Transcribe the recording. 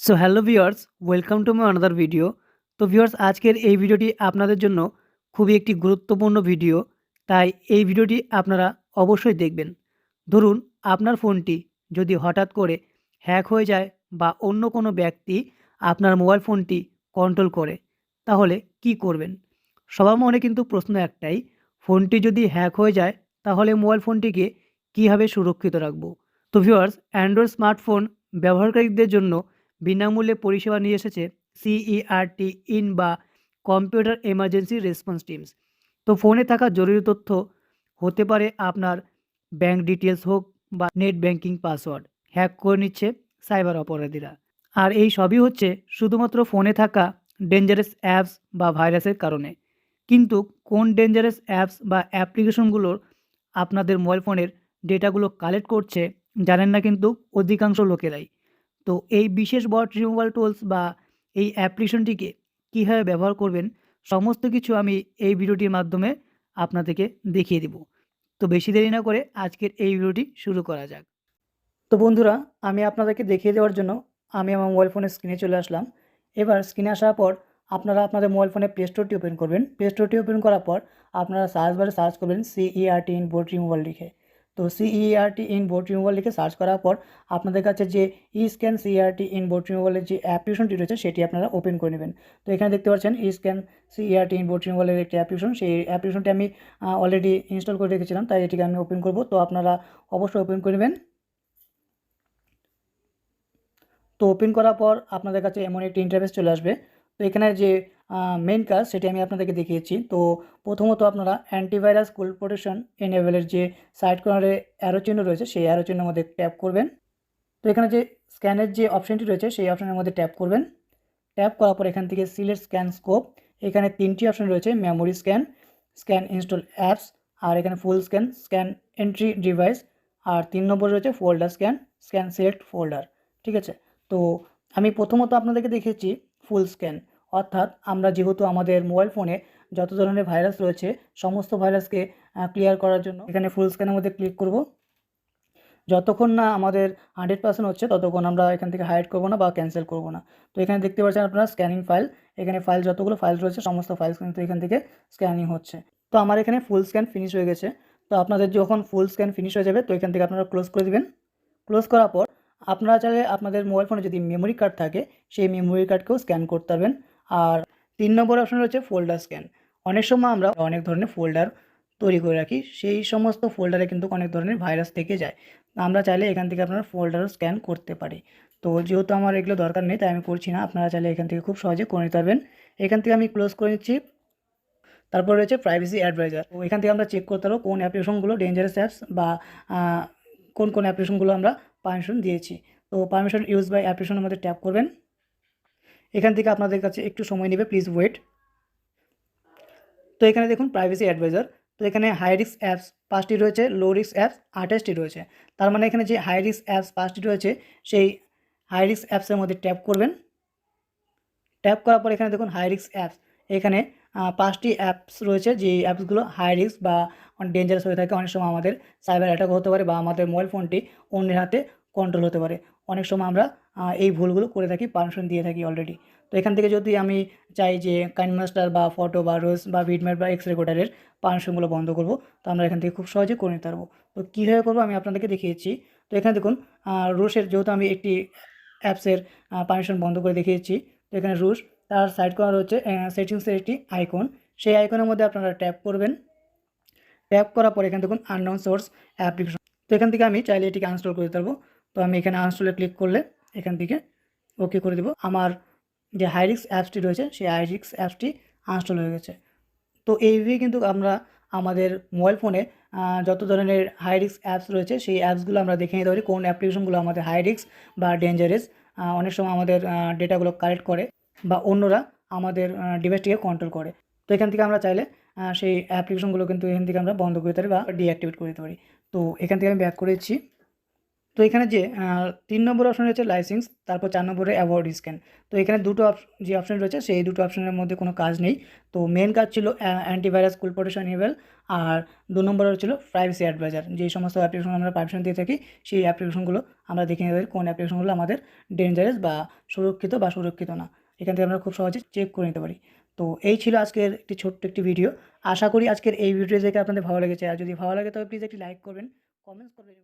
So hello viewers welcome to my another video তো viewers আজকের এই ভিডিওটি আপনাদের জন্য খুবই একটি গুরুত্বপূর্ণ ভিডিও তাই এই ভিডিওটি আপনারা অবশ্যই দেখবেন। ধরুন, আপনার ফোনটি যদি হঠাৎ করে হ্যাক হয়ে যায় বা অন্য কোনো ব্যক্তি আপনার মোবাইল ফোনটি কন্ট্রোল করে, তাহলে কি করবেন? সবার মনে কিন্তু প্রশ্ন একটাই, ফোনটি যদি হ্যাক হয়ে যায়, তাহলে মোবাইল ফোনটিকে কীভাবে সুরক্ষিত রাখব? তো ভিউয়ার্স অ্যান্ড্রয়েড স্মার্টফোন ব্যবহারকারীদের জন্য বিনামূল্যে পরিষেবা নিয়ে এসেছে C E R T in বা কম্পিউটার এমার্জেন্সি রেসপন্স টিমস। তো ফোনে থাকা জরুরি তথ্য হতে পারে আপনার ব্যাংক ডিটেলস হোক বা নেট ব্যাংকিং পাসওয়ার্ড। হ্যাক করে নিচ্ছে সাইবার অপরাধীরা। আর এই সবই হচ্ছে শুধুমাত্র ফোনে থাকা ডেঞ্জারাস অ্যাপস বা ভাইরাসের কারণে। কিন্তু কোন ডেঞ্জারাস অ্যাপস বা অ্যাপ্লিকেশনগুলোর আপনাদের মোবাইল ফোনের ডেটাগুলো কালেক্ট করছে জানেন না কিন্তু অধিকাংশ লোকেরাই। তো এই বিশেষ বট রিমুভাল টুলস বা এই অ্যাপ্লিকেশনটিকে কীভাবে ব্যবহার করবেন, সমস্ত কিছু আমি এই ভিডিওটির মাধ্যমে আপনাদেরকে দেখিয়ে দিব। তো বেশি দেরি না করে আজকের এই ভিডিওটি শুরু করা যাক। তো বন্ধুরা, আমি আপনাদেরকে দেখিয়ে দেওয়ার জন্য আমি আমার মোবাইল ফোনের স্ক্রিনে চলে আসলাম। এবার স্ক্রিনে আসার পর আপনারা আপনাদের মোবাইল ফোনে প্লে স্টোরটি ওপেন করবেন। প্লে স্টোরটি ওপেন করার পর আপনারা সার্চ বারে সার্চ করবেন সিইআরটি ইন বোর্ড রিমুভাল লিখে। তো C E R T in bot removal লিখে সার্চ করার পর আপনাদের কাছে যে eScan C E R T in bot রিমুভালের যে অ্যাপ্লিকেশনটি রয়েছে সেটি আপনারা ওপেন করে নেবেন। তো এখানে দেখতে পাচ্ছেন eScan C E R T in bot রিমুভালের একটি অ্যাপ্লিকেশন সেই অ্যাপ্লিকেশনটি আমি অলরেডি ইনস্টল করে রেখেছিলাম, তাই এটিকে আমি ওপেন করব। তো আপনারা অবশ্যই ওপেন করে নেবেন। তো ওপেন করার পর আপনাদের কাছে এমন একটি ইন্টারফেস চলে আসবে। তো এখানে যে মেন কাজ সেটি আমি আপনাদেরকে দেখিয়েছি। তো প্রথমত আপনারা অ্যান্টিভাইরাস কোল্ড প্রোটেকশন এনেভেলের যে সাইড কর্নারে অ্যারো চিহ্ন রয়েছে, সেই অ্যারো চিহ্নের মধ্যে ট্যাপ করবেন। তো এখানে যে স্ক্যানের যে অপশানটি রয়েছে, সেই অপশানের মধ্যে ট্যাপ করবেন। ট্যাপ করার পর এখান থেকে সিলেক্ট স্ক্যান স্কোপ এখানে তিনটি অপশান রয়েছে memory scan scan install apps আর এখানে full scan scan entry device আর তিন নম্বর রয়েছে folder scan scan select folder ঠিক আছে? তো আমি প্রথমত আপনাদেরকে দেখেছি ফুল স্ক্যান অর্থাৎ আমরা যেহেতু আমাদের মোবাইল ফোনে যত ধরনের ভাইরাস রয়েছে, সমস্ত ভাইরাসকে ক্লিয়ার করার জন্য এখানে ফুল স্ক্যানের মধ্যে ক্লিক করব। যতক্ষণ না আমাদের হান্ড্রেড পার্সেন্ট হচ্ছে, ততক্ষণ আমরা এখান থেকে হাইড করব না বা ক্যান্সেল করব না। তো এখানে দেখতে পাচ্ছেন আপনারা স্ক্যানিং ফাইল এখানে ফাইল যতগুলো ফাইল রয়েছে, সমস্ত ফাইলস কিন্তু এখান থেকে স্ক্যানিং হচ্ছে। তো আমার এখানে ফুল স্ক্যান ফিনিশ হয়ে গেছে। তো আপনাদের যখন ফুল স্ক্যান ফিনিশ হয়ে যাবে, তো এখান থেকে আপনারা ক্লোজ করে দেবেন। ক্লোজ করার পর আপনারা চাইলে আপনাদের মোবাইল ফোনে যদি মেমোরি কার্ড থাকে, সেই মেমোরি কার্ডকেও স্ক্যান করতে পারবেন। আর তিন নম্বর অপশন রয়েছে ফোল্ডার স্ক্যান অনেক সময় আমরা অনেক ধরনের ফোল্ডার তৈরি করে রাখি, সেই সমস্ত ফোল্ডারে কিন্তু অনেক ধরনের ভাইরাস থেকে যায়। আমরা চাইলে এখান থেকে আপনারা ফোল্ডারও স্ক্যান করতে পারি। তো যেহেতু আমার এগুলো দরকার নেই, তাই আমি করছি না। আপনারা চাইলে এখান থেকে খুব সহজে করে নিতে পারবেন। এখান থেকে আমি ক্লোজ করে নিচ্ছি। তারপর রয়েছে প্রাইভেসি অ্যাডভাইজার তো এখান থেকে আমরা চেক করতে পারব কোন অ্যাপ্লিকেশনগুলো ডেঞ্জারাস অ্যাপস বা কোন কোন অ্যাপ্লিকেশনগুলো আমরা পারমিশন দিয়েছি। তো পারমিশন ইউজ বাই অ্যাপ্লিকেশনের মধ্যে ট্যাপ করবেন। এখান থেকে আপনাদের কাছে একটু সময় নেবে প্লিজ ওয়েট তো এখানে দেখুন প্রাইভেসি অ্যাডভাইজার তো এখানে হাই রিক্স অ্যাপস পাঁচটি রয়েছে লো রিক্স অ্যাপস আঠাশটি রয়েছে। তার মানে এখানে যে হাই রিক্স অ্যাপস পাঁচটি রয়েছে, সেই হাই রিক্স অ্যাপসের মধ্যে ট্যাপ করবেন। ট্যাপ করার পর এখানে দেখুন হাই রিক্স অ্যাপস এখানে পাঁচটি অ্যাপস রয়েছে যে অ্যাপসগুলো হাই রিক্স বা ডেঞ্জারাস হয়ে থাকে। অনেক সময় আমাদের সাইবার অ্যাটাক হতে পারে বা আমাদের মোবাইল ফোনটি অন্যের হাতে কন্ট্রোল হতে পারে। অনেক সময় আমরা এই ভুলগুলো করে থাকি পারমিশন দিয়ে থাকি অলরেডি তো এখান থেকে যদি আমি চাই যে কাইন মাস্টার বা ফটো বা রোজ বা ভিডম্যাট বা এক্স রেকর্ডারের পারমিশনগুলো বন্ধ করব, তো আমরা এখান থেকে খুব সহজে করে নিতে পারব। তো কীভাবে করব আমি আপনাদেরকে দেখিয়েছি। তো এখানে দেখুন রোসের যেহেতু আমি একটি অ্যাপসের পারমিশন বন্ধ করে দেখিয়েছি, তো এখানে রুশ তার সাইড করা হচ্ছে সেটিংসের একটি আইকন সেই আইকনের মধ্যে আপনারা ট্যাপ করবেন। ট্যাপ করার পর এখানে দেখুন আননোন সোর্স অ্যাপ্লিকেশন তো এখান থেকে আমি চাইলে এটিকে আনস্টল করে দিতে পারব। তো আমি এখানে আনস্টলে ক্লিক করলে এখান থেকে ওকে করে দেবো। আমার যে হাইরিক্স অ্যাপসটি রয়েছে, সেই হাইরিক্স অ্যাপসটি আনস্টল হয়ে গেছে। তো এইভাবেই কিন্তু আমরা আমাদের মোবাইল ফোনে যত ধরনের হাই হাইরিক্স অ্যাপস রয়েছে, সেই অ্যাপসগুলো আমরা দেখে নিতে পারি। কোন অ্যাপ্লিকেশনগুলো আমাদের হাই হাইরিক্স বা ডেঞ্জারাস অনেক সময় আমাদের ডেটাগুলো কালেক্ট করে বা অন্যরা আমাদের ডিভাইসটিকে কন্ট্রোল করে। তো এখান থেকে আমরা চাইলে সেই অ্যাপ্লিকেশনগুলো কিন্তু এখান থেকে আমরা বন্ধ করে দিতে পারি বা ডিঅ্যাক্টিভেট করে দিতে পারি। তো এখান থেকে আমি ব্যাক করেছি তো এখানে যে তিন নম্বর অপশন রয়েছে লাইসেন্স তারপর চার নম্বরে অ্যাওয়ার্ড স্ক্যান তো এখানে দুটো যে অপশন রয়েছে, সেই দুটো অপশনের মধ্যে কোনো কাজ নেই। তো মেন কাজ ছিল অ্যান্টিভাইরাস কুল ইভেল আর দু নম্বরে ছিল প্রাইভেসি অ্যাডভাইজার যে সমস্ত অ্যাপ্লিকেশন আমরা পারমিশন দিয়ে থাকি, সেই অ্যাপ্লিকেশনগুলো আমরা দেখে নিতে কোন অ্যাপ্লিকেশনগুলো আমাদের ডেঞ্জারাস বা সুরক্ষিত বা সুরক্ষিত না। এখান থেকে আমরা খুব সহজে চেক করে নিতে পারি। তো এই ছিল আজকের একটি ছোট্ট একটি ভিডিও আশা করি আজকের এই ভিডিও দেখে আপনাদের ভালো লেগেছে। আর যদি ভালো লাগে, তবে প্লিজ একটি লাইক করবেন কমেন্টস করবেন